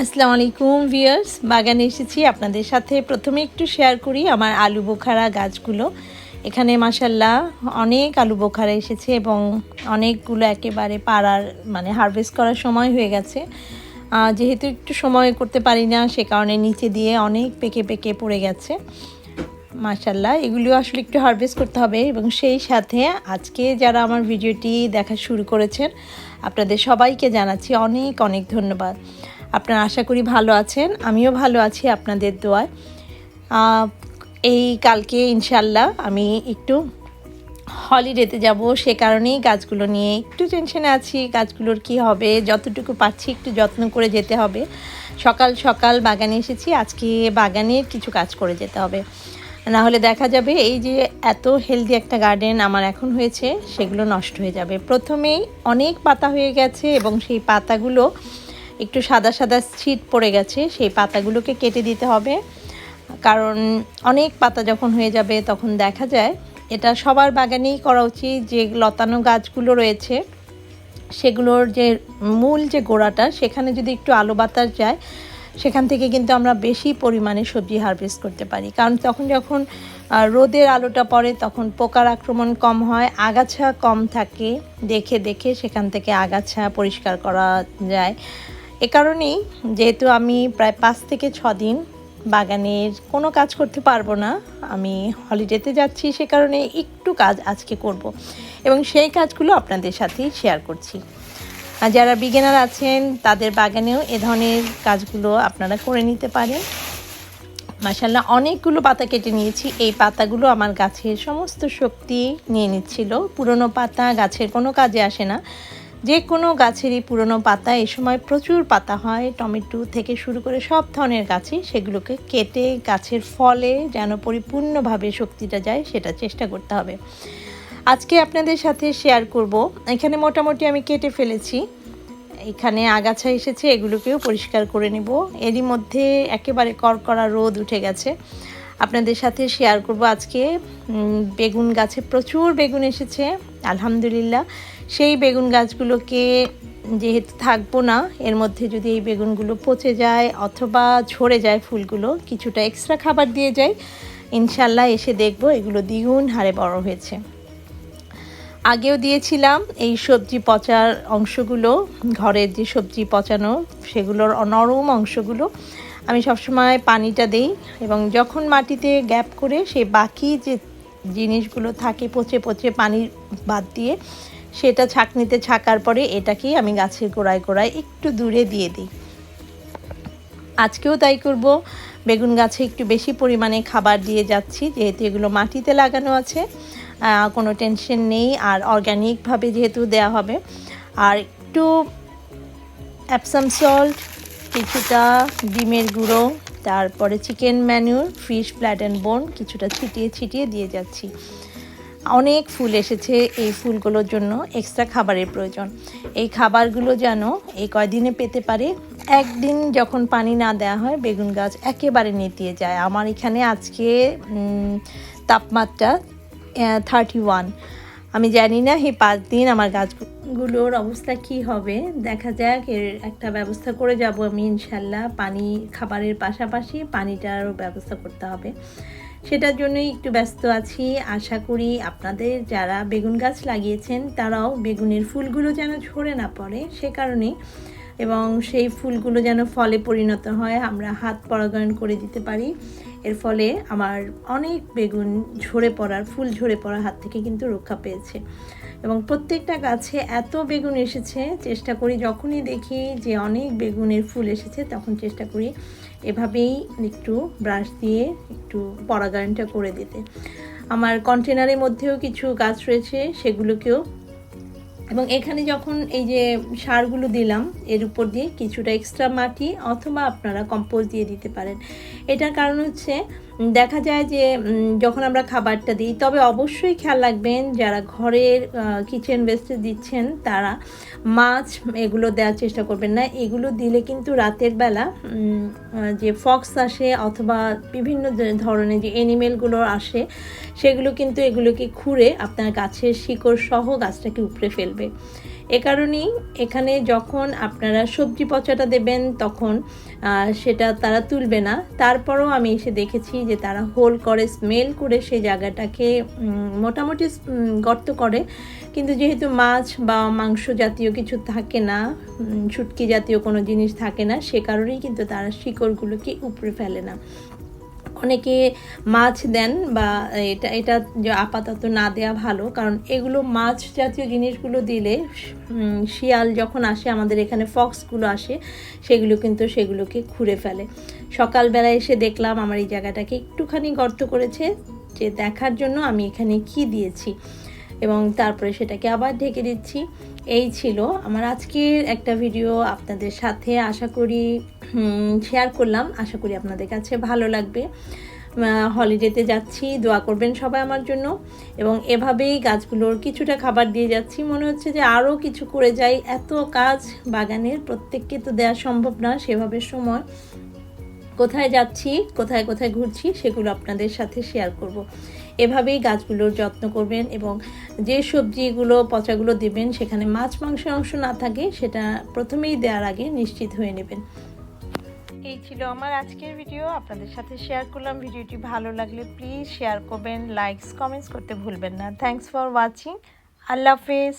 আসসালামু আলাইকুম ভিয়ার্স বাগানে এসেছি আপনাদের সাথে। প্রথমে একটু শেয়ার করি আমার আলু বোখারা গাছগুলো। এখানে মাসাল্লাহ অনেক আলু বোখারা এসেছে এবং অনেকগুলো একেবারে পাড়ার মানে হারভেস্ট করার সময় হয়ে গেছে। যেহেতু একটু সময় করতে পারি না, সে কারণে নিচে দিয়ে অনেক পেকে পেকে পড়ে গেছে। মাশাল্লাহ এগুলিও আসলে একটু হারভেস্ট করতে হবে এবং সেই সাথে আজকে যারা আমার ভিডিওটি দেখা শুরু করেছেন, আপনাদের সবাইকে জানাচ্ছি অনেক অনেক ধন্যবাদ। আপনারা আশা করি ভালো আছেন, আমিও ভালো আছি আপনাদের দোয়ায়। এই কালকে ইনশাল্লাহ আমি একটু হলিডেতে যাব, সে কারণেই গাছগুলো নিয়ে একটু টেনশনে আছি, গাছগুলোর কি হবে, যতটুকু পারছি একটু যত্ন করে যেতে হবে। সকাল সকাল বাগানে এসেছি, আজকে বাগানের কিছু কাজ করে যেতে হবে। না হলে দেখা যাবে এই যে এত হেলদি একটা গার্ডেন আমার এখন হয়েছে, সেগুলো নষ্ট হয়ে যাবে। প্রথমেই অনেক পাতা হয়ে গেছে এবং সেই পাতাগুলো একটু সাদা সাদা ছিট পড়ে গেছে, সেই পাতাগুলোকে কেটে দিতে হবে। কারণ অনেক পাতা যখন হয়ে যাবে তখন দেখা যায়, এটা সবার বাগানেই করা উচিত যে লতানো গাছগুলো রয়েছে, সেগুলোর যে মূল যে গোড়াটা, সেখানে যদি একটু আলো বাতাস যায়, সেখান থেকে কিন্তু আমরা বেশি পরিমাণে সবজি হারভেস্ট করতে পারি। কারণ তখন যখন রোদের আলোটা পড়ে তখন পোকার আক্রমণ কম হয়, আগাছা কম থাকে, দেখে দেখে সেখান থেকে আগাছা পরিষ্কার করা যায়। এ কারণেই যেহেতু আমি প্রায় পাঁচ থেকে ছ দিন বাগানের কোনো কাজ করতে পারব না, আমি হলিডেতে যাচ্ছি, সে কারণে একটু কাজ আজকে করব এবং সেই কাজগুলো আপনাদের সাথেই শেয়ার করছি। আর যারা বিগিনার আছেন, তাদের বাগানেও এ ধরনের কাজগুলো আপনারা করে নিতে পারেন। মাসাল্লাহ অনেকগুলো পাতা কেটে নিয়েছি। এই পাতাগুলো আমার গাছের সমস্ত শক্তি নিয়ে নিচ্ছিল। পুরনো পাতা গাছের কোনো কাজে আসে না। যে কোনো গাছেরই পুরনো পাতা, এই সময় প্রচুর পাতা হয়, টমেটো থেকে শুরু করে সব ধরনের গাছই সেগুলোকে কেটে গাছের ফলে যেন পরিপূর্ণভাবে শক্তিটা যায়, সেটা চেষ্টা করতে হবে। আজকে আপনাদের সাথে শেয়ার করব। এখানে মোটামুটি আমি কেটে ফেলেছি। এখানে আগাছা এসেছে, এগুলোকেও পরিষ্কার করে নেব। এরই মধ্যে একেবারে করকরা রোদ উঠে গেছে। আপনাদের সাথে শেয়ার করব আজকে। বেগুন গাছে প্রচুর বেগুন এসেছে, আলহামদুলিল্লাহ। সেই বেগুন গাছগুলোকে যেহেতু থাকব না, এর মধ্যে যদি এই বেগুনগুলো পচে যায় অথবা ঝরে যায় ফুলগুলো, কিছুটা এক্সট্রা খাবার দিয়ে যায় ইনশাল্লাহ এসে দেখব এগুলো দ্বিগুণ হারে বড় হয়েছে। আগেও দিয়েছিলাম এই সবজি পচার অংশগুলো, ঘরের যে সবজি পচানো সেগুলোর নরম অংশগুলো। আমি সবসময় পানিটা দেই এবং যখন মাটিতে গ্যাপ করে সে বাকি যে জিনিসগুলো থাকে পচে পচে পানি বাদ দিয়ে সেটা ছাঁকনিতে ছাকার পরে এটাকেই আমি গাছের গোড়ায় গোড়ায় একটু দূরে দিয়ে দিই। আজকেও তাই করব। বেগুন গাছে একটু বেশি পরিমাণে খাবার দিয়ে যাচ্ছি, যেহেতু এগুলো মাটিতে লাগানো আছে। কোনো টেনশন নেই আর অর্গ্যানিকভাবে যেহেতু দেয়া হবে। আর একটু অ্যাপসাম সল্ট কিছুটা ডিমের গুঁড়ো, তারপরে chicken manure, fish blood and bone, কিছুটা ছিটিয়ে ছিটিয়ে দিয়ে যাচ্ছি। অনেক ফুল এসেছে এই ফুলগুলোর জন্য, এক্সট্রা খাবারের প্রয়োজন। এই খাবারগুলো যেন এই কয়দিনে পেতে পারে? একদিন যখন পানি না দেওয়া হয়, বেগুন গাছ একেবারে নেতিয়ে যায়। আমার এখানে আজকে তাপমাত্রা থার্টি ওয়ান আমি জানি না, এই পাঁচ দিন আমার গাছগুলোর অবস্থা কি হবে। দেখা যাক, এর একটা ব্যবস্থা করে যাব আমি ইনশাল্লাহ। পানি, খাবারের পাশাপাশি পানিটারও ব্যবস্থা করতে হবে। সেটার জন্যই একটু ব্যস্ত আছি। আশা করি আপনাদের যারা বেগুন গাছ লাগিয়েছেন, তারাও বেগুনের ফুলগুলো যেন ঝরে না পড়ে, সে কারণে এবং সেই ফুলগুলো যেন ফলে পরিণত হয়, আমরা হাত পরাগায়ন করে দিতে পারি। এর ফলে আমার অনেক বেগুন ঝরে পড়ার, ফুল ঝরে পড়ার হাত থেকে কিন্তু রক্ষা পেয়েছে। এবং প্রত্যেকটা গাছে এত বেগুন এসেছে, চেষ্টা করি যখনই দেখি যে অনেক বেগুনের ফুল এসেছে, তখন চেষ্টা করি এভাবেই একটু ব্রাশ দিয়ে একটু পরাগায়নটা করে দিতে। আমার কন্টেনারের মধ্যেও কিছু গাছ রয়েছে, সেগুলোকেও এবং এখানে যখন এই যে সারগুলো দিলাম, এর উপর দিয়ে কিছুটা এক্সট্রা মাটি অথবা আপনারা কম্পোজ দিয়ে দিতে পারেন। এটার কারণ হচ্ছে দেখা যায় যে যখন আমরা খাবারটা দিই, তবে অবশ্যই খেয়াল রাখবেন যারা ঘরের কিচেন ওয়েস্টে দিচ্ছেন, তারা মাছ এগুলো দেওয়ার চেষ্টা করবেন না। এগুলো দিলে কিন্তু রাতের বেলা যে ফক্স আসে অথবা বিভিন্ন ধরনের যে এনিমেলগুলো আসে, সেগুলো কিন্তু এগুলোকে খুঁড়ে আপনার গাছের শিকড় সহ গাছটাকে উপড়ে ফেলবে। এ কারণেই এখানে যখন আপনারা সবজি পচাটা দেবেন, তখন সেটা তারা তুলবে না। তারপরও আমি এসে দেখেছি যে তারা হোল করে, স্মেল করে সেই জায়গাটাকে মোটামুটি গর্ত করে। কিন্তু যেহেতু মাছ বা মাংস জাতীয় কিছু থাকে না শুটকি জাতীয় কোনো জিনিস থাকে না, সে কারণেই কিন্তু তারা শিকড়গুলোকে উপড়ে ফেলে না। অনেকে মাছ দেন বা এটা এটা আপাতত না দেয়া ভালো, কারণ এগুলো মাছ জাতীয় জিনিসগুলো দিলে শিয়াল যখন আসে, আমাদের এখানে ফক্সগুলো আসে, সেগুলো কিন্তু সেগুলোকে খুঁড়ে ফেলে। সকালবেলা এসে দেখলাম আমার এই জায়গাটাকে একটুখানি গর্ত করেছে, যে দেখার জন্য আমি এখানে কি দিয়েছি। এবং তারপরে সেটাকে আবার ঢেকে দিচ্ছি। এই ছিল আমার আজকের একটা ভিডিও আপনাদের সাথে। আশা করি শেয়ার করলাম। আশা করি আপনাদের কাছে ভালো লাগবে। হলিডেতে যাচ্ছি, দোয়া করবেন সবাই আমার জন্য। এবং এভাবেই গাছগুলোর কিছুটা খাবার দিয়ে যাচ্ছি। মনে হচ্ছে যে আরও কিছু করে যাই। এত কাজ বাগানের প্রত্যেককে তো দেওয়া সম্ভব না সেভাবে সময়। কোথায় যাচ্ছি, কোথায় কোথায় ঘুরছি সেগুলো আপনাদের সাথে শেয়ার করব। এভাবেই গাছগুলোর যত্ন করবেন এবং যে সবজিগুলো, পচাগুলো দেবেন, সেখানে মাছ, মাংসের অংশ না থাকে, সেটা প্রথমেই দেওয়ার আগে নিশ্চিত হয়ে নেবেন। এই ছিল আমার আজকের ভিডিও আপনাদের সাথে শেয়ার করলাম। ভিডিওটি ভালো লাগলে প্লিজ শেয়ার করবেন লাইকস কমেন্টস করতে ভুলবেন না। থ্যাংকস ফর ওয়াচিং আল্লাহ হাফেজ।